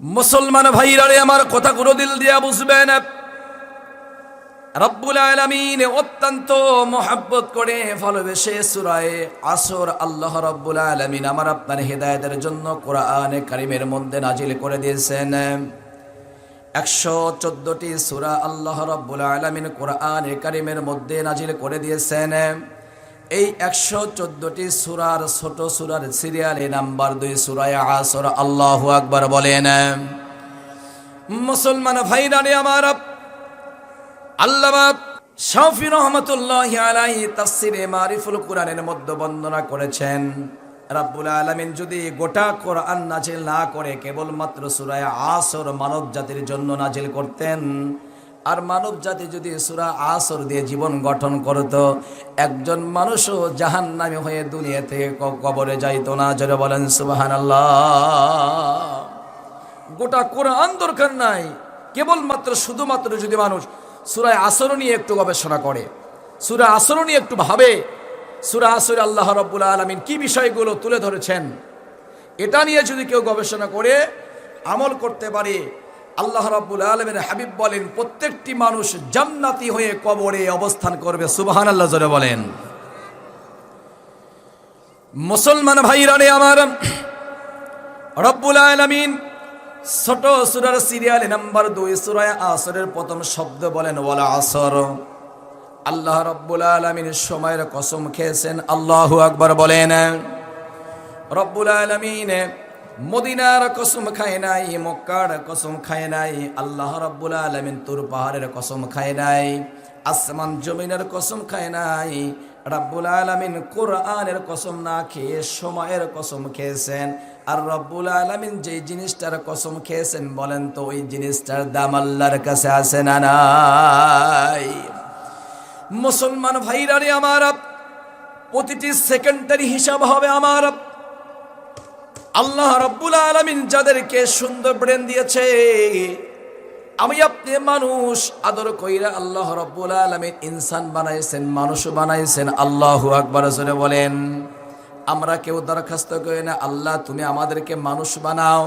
মুসলমান ভাইরারে আমার কথাগুলো দিল দিয়া বুঝবেন রব্বুল আলমিন অত্যন্ত মোহাব্বত করে ভালোবেসে সুরায় আসর আল্লাহ রব্বুল আলমিন আমার আপনার হেদায়তের জন্য কোরআনে কারিমের মধ্যে নাজিল করে দিয়েছেন। একশো চোদ্দটি সুরা আল্লাহ রব্বুল আলমিন কোরআনে কারিমের মধ্যে নাজিল করে দিয়েছেন। এই একশো চোদ্দটি সুরার ছোট সুরার সিরিয়ালে নাম্বার দুই সুরায় আসর। আল্লাহ আকবার বলেন, মুসলমান ভাইরানে আমার, আল্লামা শাফি রহমতুল্লাহ আলাই তাফসিরে মারিফুল কোরআনের মধ্যে বর্ণনা করেছেন, রাব্বুল আলামিন যদি গোটা কোরআন নাজিল না করে কেবলমাত্র সূরায়ে আসর মানব জাতির জন্য নাজিল করতেন আর মানব জাতি যদি সুরা আসর দিয়ে জীবন গঠন করত, একজন মানুষও জাহান্নামী হয়ে দুনিয়া থেকে কবরে যাইতো না। জোরে বলেন, সুবহানাল্লাহ। গোটা কোরআন দরকার নাই। কেবলমাত্র, শুধুমাত্র যদি মানুষ সুরায় আসর নিয়ে একটু গবেষণা করে সুরা আসর নিয়ে একটু ভাবে, সুরা আসর আল্লাহ রব্বুল আলমিন কি বিষয়গুলো তুলে ধরেছেন, এটা নিয়ে যদি কেউ গবেষণা করে, আমল করতে পারে আল্লাহ রব্বুল আলমের হাবিব বলেন, প্রত্যেকটি মানুষ জান্নাতি হয়ে কবরে অবস্থান করবে। সুবাহান আল্লাহ জোরে বলেন। মুসলমান ভাইরানে আমার, রব্বুল আলমিন ছোট সুরার সিরিয়ালে নাম্বার দুই, সুরায় আসরের প্রথম শব্দ বলেন, ওয়ালা আসর। আল্লাহ রব্বুল আলমিন সময়ের কসম খেয়েছেন, আল্লাহ আকবর বলেন। রব্বুল আলমিন মদিনার কসম খায় নাই, মক্কার কসম খায় নাই, আল্লাহ রব্বুল আলমিন তুর পাহাড়ের কসম খায় নাই, আসমান জমিনের কসম খায় নাই, রব্বুল আলমিন কোরআনের কসম না খেয়ে সময়ের কসম খেয়েছেন। আর রব্বুল আলমিন যে জিনিসটার কসম খেয়েছেন বলেন তো, ওই জিনিসটার দাম আল্লাহর কাছে আছে না নাই? মুসলমান ভাইরারে আমার, প্রতিটি সেকেন্ডারি হিসাব হবে আমার। আল্লাহ রব্বুল আলমিন যাদেরকে সুন্দর ব্রেন দিয়েছে, আমি আপনি মানুষ, আদর কইরা আল্লাহ রব্বুল আলমিন ইনসান বানাইছেন মানুষ বানাইছেন। আল্লাহ আকবর বলেন, আমরা কেউ দরখাস্ত করি না, আল্লাহ তুমি আমাদেরকে মানুষ বানাও।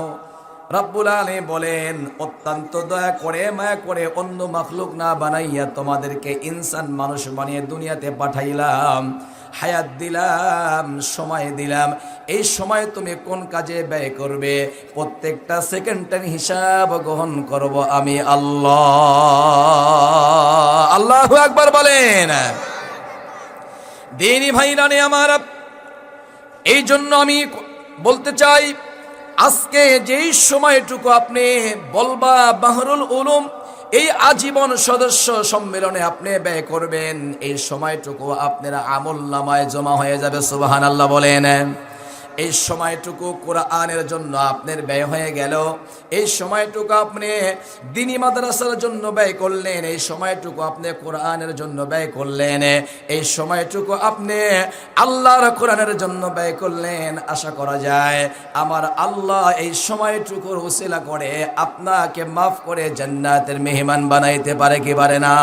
রব্বুল আলী বলেন, অত্যন্ত দয়া করে, মায়া করে অন্য মাখলুক না বানাইয়া তোমাদেরকে ইনসান মানুষ বানিয়ে দুনিয়াতে পাঠাইলাম। হায়াত দিলাম, সময় দিলাম। এই সময় তুমি কোন কাজে ব্যয় করবে? প্রত্যেকটা সেকেন্ডের হিসাব গ্রহণ করব আমি আল্লাহ। আল্লাহ একবার বলেন। দিনই ভাই রানে আমার। এই জন্য আমি বলতে চাই, আজকে যেই সময়টুকু আপনি বলবা বাহরুল উলুম এই আজীবন সদস্য সম্মেলনে আপনি ব্যয় করবেন। এই সময়টুকু আপনারা আমল নামায় জমা হয়ে যাবে সুবাহান আল্লাহ বলেন। এই সময়টুকু কোরআনের জন্য আপনার ব্যয় হয়ে গেল। এই সময়টুকু আপনি দিনী মাদ্রাসার জন্য ব্যয় করলেন, এই সময়টুকু আপনি কোরআনের জন্য ব্যয় করলেন, এই সময়টুকু আপনি আল্লাহর কোরআনের জন্য ব্যয় করলেন, আশা করা যায় আমার আল্লাহ এই সময়টুকুর উসিলা করে আপনাকে মাফ করে জান্নাতের মেহমান বানাইতে পারে কি পারে না?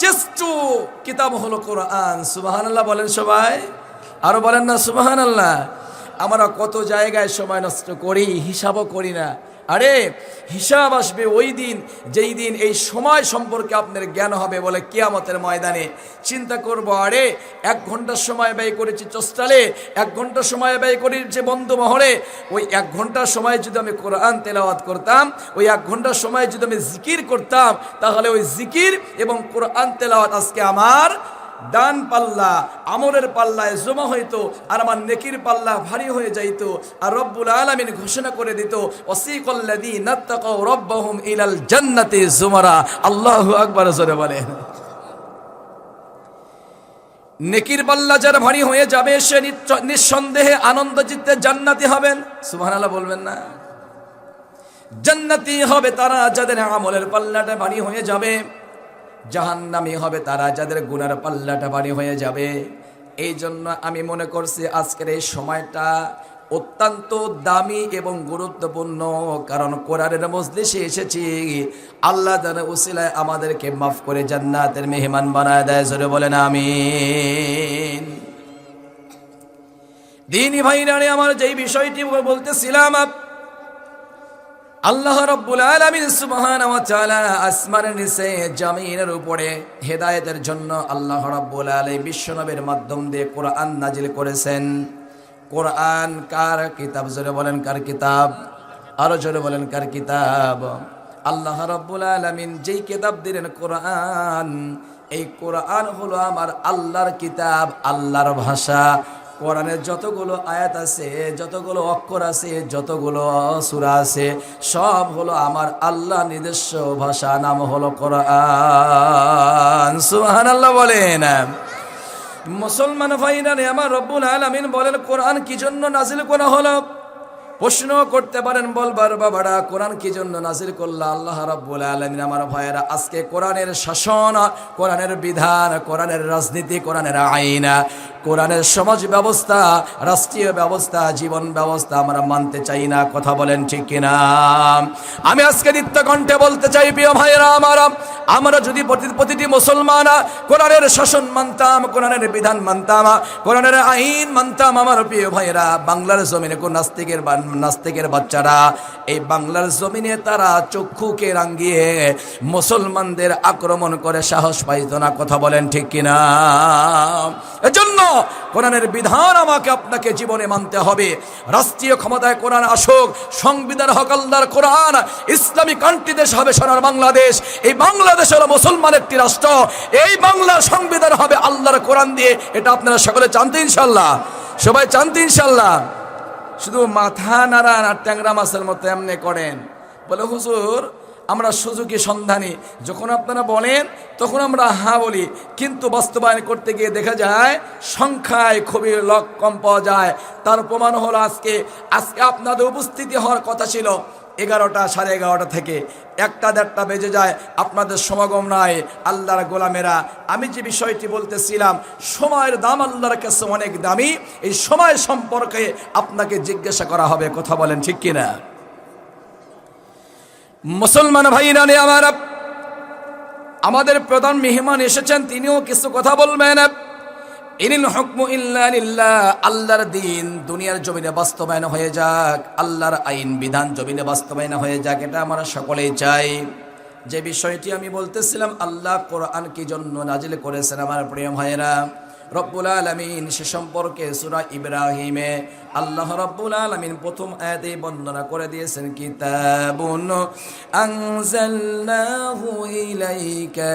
চেষ্ট কিতাব হলো কোরআন, সুবহানাল্লাহ বলেন সবাই। আরও বলেন না সুবাহান আল্লাহ আমরা কত জায়গায় সময় নষ্ট করি, হিসাবও করি না। আরে, হিসাব আসবে ওই দিন, যেই দিন এই সময় সম্পর্কে আপনার জ্ঞান হবে বলে কেয়ামতের ময়দানে। চিন্তা করব, আরে, এক ঘণ্টার সময় ব্যয় করেছি চস্টালে এক ঘণ্টা সময় ব্যয় করেছি বন্ধু মহরে ওই এক ঘণ্টার সময় যদি আমি কোরআন তেলাওয়াত করতাম, ওই এক ঘণ্টার সময় যদি আমি জিকির করতাম, তাহলে ওই জিকির এবং কোরআন তেলাওয়াত আজকে আমার ডান পাল্লা আমরের পাল্লায় জমা হইতো, আর আমার নেকির পাল্লা ভারী হয়ে যাইত, আর রব্বুল আলামিন ঘোষণা করে দিত ইলাল জান্নাতি জুমারা। আল্লাহু আকবার জোরে বলে নেকির পাল্লা যার ভারী হয়ে যাবে, সে নিঃসন্দেহে আনন্দ চিত্তে জান্নাতি হবেন। সুবহানাল্লাহ বলবেন না। জান্নাতি হবে তারা যাদের আমলের পাল্লাটা ভারী হয়ে যাবে। জাহান্নামি হবে তারা, যাদের গুনার পাল্লাটা বাড়ি হয়ে যাবে। এই জন্য আমি মনে করছি আজকের এই সময়টা অত্যন্ত দামি এবং গুরুত্বপূর্ণ, কারণ কোরআনের মজলিসে এসেছি। আল্লাহ যেন উসিলায় আমাদেরকে মাফ করে জান্নাতের মেহমান বানায় দেয়, জোরে বলেন আমিন। দিনী ভাইরানে আমার যেই বিষয়টি বলতেছিলাম আল্লাহ রব্বুল আলামিন তাআলা আসমানের নিচে জমিনের উপরে হেদায়েতের জন্য আল্লাহ রব্বুল আলামিন বিশ্বনবীর মাধ্যম দিয়ে কোরআন নাজিল করেছেন। কোরআন কার কিতাব? জোরে বলেন, কার কিতাব? আরও জোরে বলেন, কার কিতাব? আল্লাহ রব্বুল আলামিন যেই কিতাব দিলেন কোরআন, এই কোরআন হলো আমার আল্লাহর কিতাব, আল্লাহর ভাষা। কোরআনের যতগুলো আয়াত আছে, যতগুলো অক্ষর আছে, যতগুলো সুরা আছে, সব হলো আমার আল্লাহ নিজস্ব ভাষা, নাম হলো কোরআন। সুবহানাল্লাহ বলেন। মুসলমান ভাইরানে আমার রব্বুল আলামিন বলেন, কোরআন কি জন্য নাজিল করা হলো? প্রশ্ন করতে পারেন, বলবার, বাবারা, কোরআন কি জন্য নাজিল করল? আল্লাহ রাব্বুল আলামিন, আমার ভাইয়েরা, আজকে কোরআনের শাসন, কোরআনের বিধান, কোরআনের রাজনীতি, কোরআনের আইন, কোরআনের সমাজ ব্যবস্থা, রাষ্ট্রীয় ব্যবস্থা, জীবন ব্যবস্থা আমরা মানতে চাই না। কথা বলেন ঠিক কিনা? আমি আজকে নিত্য কণ্ঠে বলতে চাই, প্রিয় ভাইয়েরা, আমার, আমরা যদি প্রতি- প্রতিটি মুসলমান কোরআনের শাসন মানতাম, কোরআনের বিধান মানতাম, কোরআনের আইন মানতাম, আমার প্রিয় ভাইয়েরা, বাংলার জমিনে কোন নাস্তিকের বা- নাস্তিকের বাচ্চারা, এই বাংলার জমিনে তারা চক্ষুকে রাঙ্গিয়ে মুসলমানদের আক্রমণ করে সাহস পাইত না, কথা বলেন ঠিক কিনা? এজন্য কোরআনের বিধান আমাকে আপনাকে জীবনে মানতে হবে। রাষ্ট্রীয় ক্ষমতায় কোরআন আসুক, সংবিধান হক কোরআন, ইসলামী কান্ট্রি দেশ হবে সোনার বাংলাদেশ, এই বাংলাদেশ হলো মুসলমান একটি রাষ্ট্র, এই বাংলার সংবিধান হবে আল্লাহর কোরআন দিয়ে। এটা আপনারা সকলে জানতে ইনশাল্লাহ সবাই জানতে ইনশাল্লাহ শুধু মাথা নাড়ান আর ট্যাংরা মাছের মতো এমনি করেন। বলে, হুজুর, আমরা সুযোগী সন্ধানী? যখন আপনারা বলেন, তখন আমরা হা বলি। কিন্তু বাস্তবায়ন করতে গিয়ে দেখা যায়, সংখ্যায় খুবই লক কম পাওয়া যায়। তার প্রমাণ হলো আজকে। আজকে আপনাদের উপস্থিতি হওয়ার কথা ছিল। এগারোটা সাড়ে এগারোটা থেকে একটা দেড়টা বেজে যায়, আপনাদের সমাগম নাই, আল্লাহর গোলামেরা। আমি যে বিষয়টি বলতেছিলাম, সময়ের দাম আল্লাহর কাছে অনেক দামি, এই সময় সম্পর্কে আপনাকে জিজ্ঞাসা করা হবে, কথা বলেন ঠিক কিনা? মুসলমান ভাইরানে আমার আমাদের প্রধান মেহমান এসেছেন, তিনিও কিছু কথা বলবেন। ইনিল হুকমু ইল্লাহ আল্লাহর দিন দুনিয়ার জমিনে বাস্তবায়ন হয়ে যাক, আল্লাহর আইন, বিধান জমিনে বাস্তবায়ন হয়ে যাক, এটা আমরা সকলেই চাই। যে বিষয়টি আমি বলতেছিলাম, আল্লাহ কোরআন কি জন্য নাজিল করেছেন আমার প্রিয় ভাইয়েরা? রব্বুল আলমিন সে সম্পর্কে সুরা ইব্রাহিমে আল্লাহ রব্বুল আলমিন প্রথম আয়াতে বর্ণনা করে দিয়েছেন, কিতাবুন আনজালনাহু ইলাইকা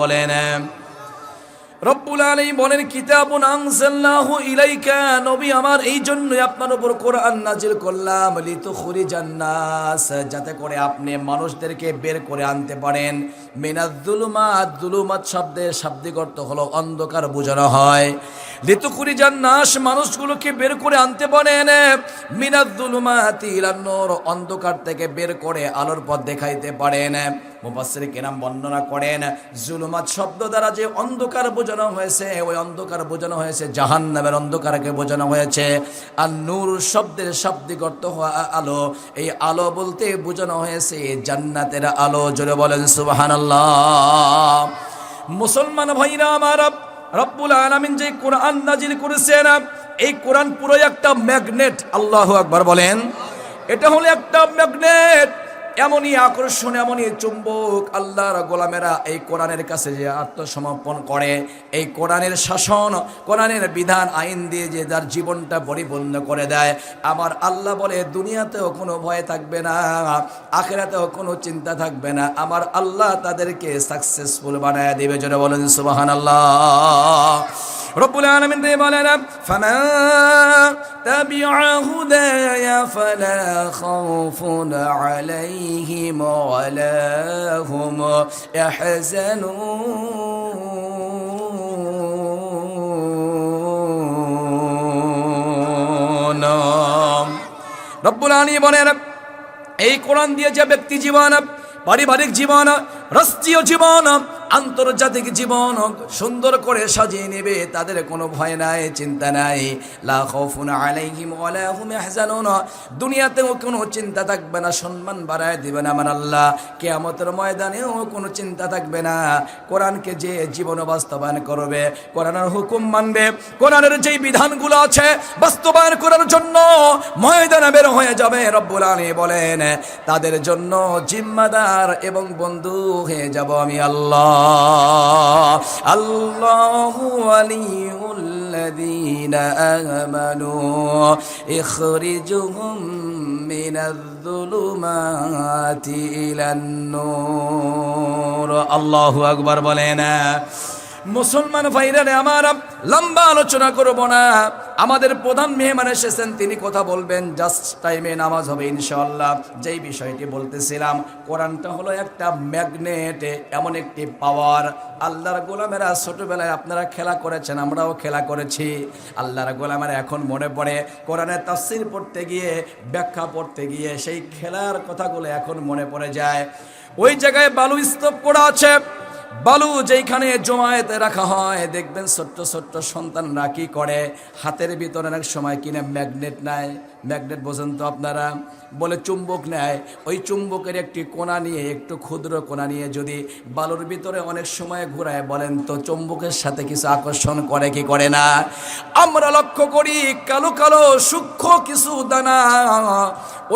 বলেন। রব্বুল আলী বলেন, কিতাবুন আনজালনাহু ইলাইকা। নবী, আমার এই জন্যই আপনার উপর কোরআন নাজিল করলাম, লিতুখরিজান জান্নাস যাতে করে আপনি মানুষদেরকে বের করে আনতে পারেন। মিনাজ যুলুমাত যুলুমাত শব্দের শাব্দিক অর্থ হলো অন্ধকার বোঝানো হয়। লিতুখরিজান নাস মানুষগুলোকে বের করে আনতে পারেন মিনাজ যুলুমাতি নূর, অন্ধকার থেকে বের করে আলোর পথ দেখাইতে পারেন মুফাসসির কেরাম বর্ণনা করেন, জুলুমাত শব্দ দ্বারা যে অন্ধকার বোঝানো হয়েছে, ওই অন্ধকার বোঝানো হয়েছে জাহান্নামের অন্ধকারকে বোঝানো হয়েছে। আর নূর শব্দের শাব্দিক অর্থ হওয়া আলো, এই আলো বলতে বোঝানো হয়েছে জান্নাতের আলো। জোরে বলেন, সুবহানাল্লাহ। মুসলমান ভাইরা, আমার রব্বুল আলামিন যে কোরআন নাজিল করেছেন এই কোরআন পুরো একটা ম্যাগনেট। আল্লাহ একবার বলেন। এটা হলো একটা ম্যাগনেট। এমনই আকর্ষণ, এমনই চুম্বক আল্লাহর গোলামেরা এই কোরআনের কাছে যে আত্মসমর্পণ করে। এই কোরআনের শাসন, কোরআনের বিধান, আইন দিয়ে যে যার জীবনটা পরিপূর্ণ করে দেয়। আমার আল্লাহ বলে, দুনিয়াতেও কোনো ভয় থাকবে না, আখেরাতেও কোনো চিন্তা থাকবে না। আমার আল্লাহ তাদেরকে সাকসেসফুল বানায় দেবে। যেন বলেন সুবাহান আল্লাহ রব্বুল আলামিন দিয়ে বলেন ফামান তাবিআ হুদায়া ফালা খাউফুন আলাইহিম ওয়ালা হুম ইয়াহজানুন। রব্বুল আলামিন বলেন এই কোরআন দিয়ে যে ব্যক্তি জীবন, পারিবারিক জীবন, রাষ্ট্রীয় জীবন আন্তর্জাতিক জীবন সুন্দর করে সাজিয়ে নেবে, তাদের কোনো ভয় নাই, চিন্তা নাই। দুনিয়াতেও কোনো চিন্তা থাকবে না, সম্মান বাড়ায় দিবেন আমার আল্লাহ। কিয়ামতের ময়দানেও কোনো চিন্তা থাকবে না। কোরআনকে যে জীবন বাস্তবায়ন করবে, কোরআনের হুকুম মানবে, কোরআনের যেই বিধানগুলো আছে বাস্তবায়ন করার জন্য ময়দানে বের হয়ে যাবে, রব্বুল আলামিন বলেন, তাদের জন্য জিম্মাদার এবং বন্ধু হয়ে যাব আমি আল্লাহ। আল্লাহু আলিউল্লাযীনা আমানু ইখরিজুহুম মিনায-যুলুমাতি ইলান-নূর আল্লাহু আকবার বলেন মুসলমান ভাইরা রে, আমার লম্বা আলোচনা করব না। আমাদের প্রধান মেহমান এসেছেন, তিনি কথা বলবেন জাস্ট টাইমে নামাজ হবে, ইনশাআল্লাহ। যেই বিষয়টি বলতেছিলাম, কোরআনটা হলো একটা ম্যাগনেট এমন একটি পাওয়ার আল্লাহর গোলামেরা ছোটবেলায় আপনারা খেলা করেছেন, আমরাও খেলা করেছি। আল্লাহর গোলামেরা এখন মনে পড়ে কোরআনের তাফসির পড়তে গিয়ে, ব্যাখ্যা পড়তে গিয়ে, সেই খেলার কথাগুলো এখন মনে পড়ে যায়। ওই জায়গায় বালু স্তূপ করা আছে। বালু যেখানে জমায়েতে রাখা হয়, দেখবেন ছোট্ট ছোট্ট সন্তানরা কি করে? হাতের ভিতরে অনেক সময় কিনে ম্যাগনেট নেয় ম্যাগনেট বোঝেন তো আপনারা, বলে চুম্বক নেয়। ওই চুম্বকের একটি কোনা নিয়ে, একটু ক্ষুদ্র কোনা নিয়ে যদি বালুর ভিতরে অনেক সময় ঘুরায়, বলেন তো চুম্বকের সাথে কিছু আকর্ষণ করে কি করে না? আমরা লক্ষ্য করি কালো কালো, সূক্ষ্ম কিছু দানা।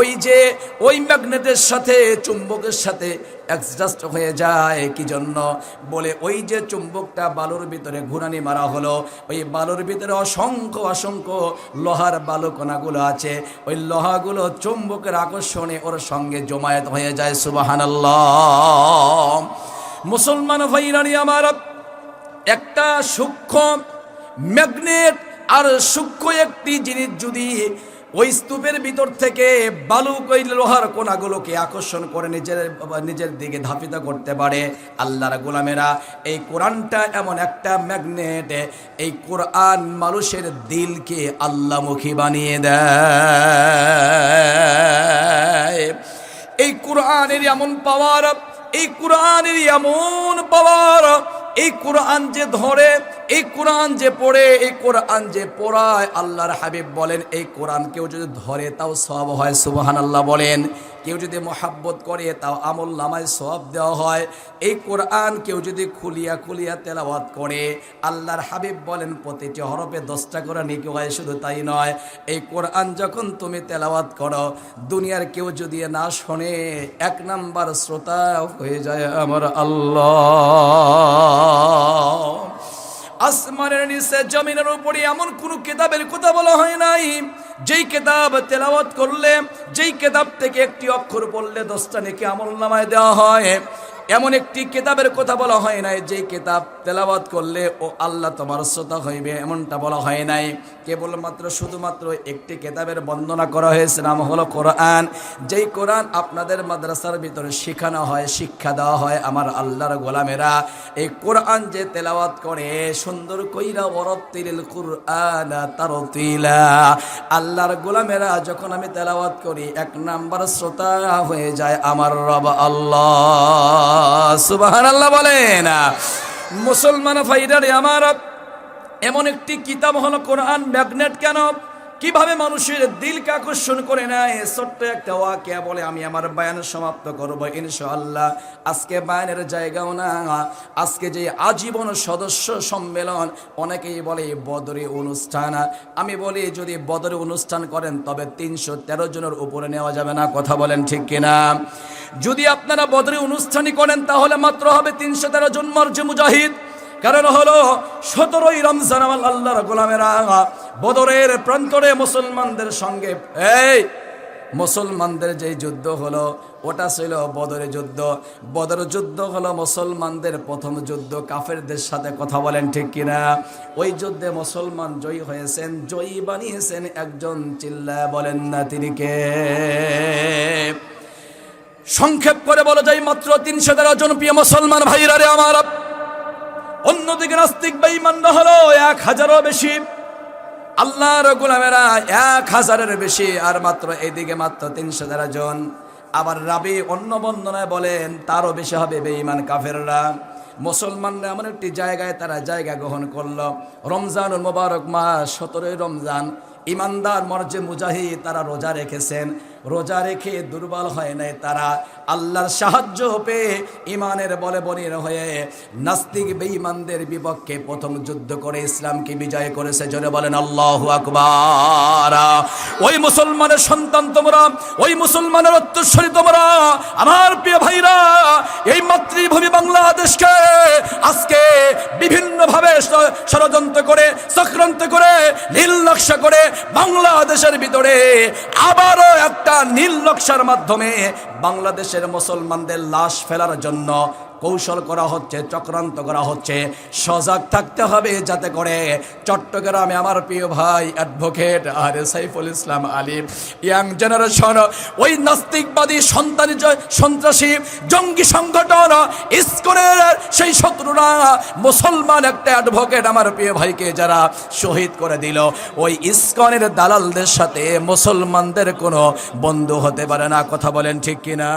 ওই যে, ওই ম্যাগনেটের সাথে, চুম্বকের সাথে অ্যাডজাস্ট হয়ে যায়। কি জন্য? বলে ওই যে চুম্বকটা বালুর ভিতরে ঘুরানি মারা হলো, ওই বালুর ভিতরে অসংখ্য অসংখ্য লোহার বালুকণাগুলো আছে। ওই লোহাগুলো চুম্বকের আকর্ষণে ওর সঙ্গে জমায়েত হয়ে যায় সুবাহান মুসলমান ভাইরানি আমার, একটা সূক্ষ্ম ম্যাগনেট আর সূক্ষ্ম একটি জিনিস যদি ওই স্তূপের ভিতর থেকে বালু ওই লোহার কোনাগুলোকে আকর্ষণ করে নিজের নিজের দিকে ধাপিত করতে পারে। আল্লাহর গোলামেরা, এই কোরআনটা এমন একটা ম্যাগনেট, এই কোরআন মানুষের দিলকে আল্লামুখী বানিয়ে দেয়। এই কোরআনের এমন পাওয়ার এই কোরআনের এমন পাওয়ার এই কোরআন যে ধরে, এই কোরআন যে পড়ে, এই কোরআন যে পড়ায় আল্লাহর হাবিব বলেন, এই কোরআন কেউ যদি ধরে তাও সব হয় সুবাহান আল্লাহ বলেন। কেউ যদি মহাব্বত করে, তাও আমল নামায় সব দেওয়া হয়। এই কোরআন কেউ যদি খুলিয়া খুলিয়া তেলাওয়াত করে, আল্লাহর হাবিব বলেন, প্রতিটি হরফে দশটা করে নিকে হয়, শুধু তাই নয়, এই কোরআন যখন তুমি তেলাওয়াত করো, দুনিয়ার কেউ যদি না শোনে, এক নাম্বার শ্রোতা হয়ে যায় আমার আল্লাহ। আসমানের নিচে, জমিনের উপরে এমন কোন কেতাবের কথা বলা হয় নাই। যেই কেতাব তেলাওয়াত করলে, যেই কেতাব থেকে একটি অক্ষর পড়লে দশটা নেকি আমল নামায় দেওয়া হয়। এমন একটি কেতাবের কথা বলা হয় নাই যেই কেতাব তেলাওয়াত করলে ও আল্লাহ তোমার শ্রোতা হইবে, এমনটা বলা হয় নাই। কেবলমাত্র শুধুমাত্র একটি কেতাবের বন্দনা করা হয়েছে, নাম হলো কোরআন। যেই কোরআন আপনাদের মাদ্রাসার ভিতরে শেখানো হয়, শিক্ষা দেওয়া হয় আমার আল্লাহর গোলামেরা। এই কোরআন যে তেলাওয়াত করে, সুন্দর কইরা ওরতিল কুরআন তারতিলা। আল্লাহর গোলামেরা যখন আমি তেলাওয়াত করি, এক নাম্বার শ্রোতা হয়ে যায় আমার রব আল্লাহ। সুবাহান আল্লাহ বলেন মুসলমান ফাইডারে আমার এমন একটি কিতাব হলো কোরআন ম্যাগনেট কেন? কীভাবে মানুষের দিলকে আকর্ষণ করে নেয়? ছোট্ট একটা ওয়াকিয়া বলে আমি আমার বায়ান সমাপ্ত করব ইনশাআল্লাহ। আজকে বায়ানের জায়গাও না। আজকে যে আজীবন সদস্য সম্মেলন, অনেকেই বলে বদরে অনুষ্ঠান। আমি বলি, যদি বদরে অনুষ্ঠান করেন, তবে তিনশো তেরো জনের উপরে নেওয়া যাবে না। কথা বলেন ঠিক কিনা? যদি আপনারা বদরে অনুষ্ঠানই করেন, তাহলে মাত্র হবে তিনশো তেরো জন মর্য মুজাহিদ। কারণ হলো সতেরোই রমজান আল্লাহর গোলামেরা। বদরের প্রান্তরে মুসলমানদের সঙ্গে। এই, মুসলমানদের যে যুদ্ধ হলো, ওটা ছিল বদরের যুদ্ধ। বদর যুদ্ধ হলো মুসলমানদের প্রথম যুদ্ধ। কাফেরদের সাথে কথা বলেন ঠিক কিনা? ওই যুদ্ধে মুসলমান জয়ী হয়েছেন, জয়ী বানিয়েছেন একজন চিল্লা বলেন না তিনি কে? সংক্ষেপ করে বলা যায় মাত্র তিনশো তেরো জন প্রিয় মুসলমান ভাইরা রে আমার। অন্যদিকে নাস্তিক বেঈমানরা হলো এক হাজারও বেশি। আল্লাহর গোলামেরা এক হাজারের বেশি, আর মাত্র এদিকে মাত্র তিনশো তেরো জন। আবার রাবি অন্য বন্দনায় বলেন, তারও বেশি হবে বেঈমান কাফেররা। মুসলমানরা এমন একটি জায়গায় তারা জায়গা গ্রহণ করল। রমজানুল মোবারক মাস, সতেরোই রমজান। ইমানদার মর্জে মুজাহিদ তারা রোজা রেখেছেন। রোজা রেখে দুর্বল হয় নাই তারা। আল্লাহর সাহায্য পেয়ে ইমানের বলে বনির হয়ে নাস্তিক বেঈমানদের বিপক্ষে প্রথম যুদ্ধ করে ইসলামকে বিজয় করেছে। জোরে বলেন, আল্লাহ আকবার। ওই মুসলমানের সন্তান তোমরা, ওই মুসলমানের উত্তরস্বরী তোমরা, আমার প্রিয় ভাইরা, এই মাতৃভূমি বাংলাদেশকে আজকে বিভিন্নভাবে ষড়যন্ত্র করে, চক্রান্ত করে, নীল নকশা করে বাংলাদেশের ভিতরে আবারও একটা নীল নকশার মাধ্যমে বাংলাদেশের মুসলমানদের লাশ ফেলার জন্য কৌশল করা হচ্ছে, চক্রান্ত করা হচ্ছে। সজাগ থাকতে হবে যাতে করে চট্টগ্রামে আমার প্রিয় ভাই অ্যাডভোকেট আর সাইফুল ইসলাম আলিম ইয়াং জেনারেশন ওই নাস্তিকবাদী সন্তানী সন্ত্রাসী জঙ্গি সংগঠন, ইস্কনের সেই শত্রুরা, মুসলমান একটা অ্যাডভোকেট আমার প্রিয় ভাইকে যারা শহীদ করে দিল। ওই ইস্কনের দালালদের সাথে মুসলমানদের কোনো বন্ধু হতে পারে না, কথা বলেন ঠিক কিনা?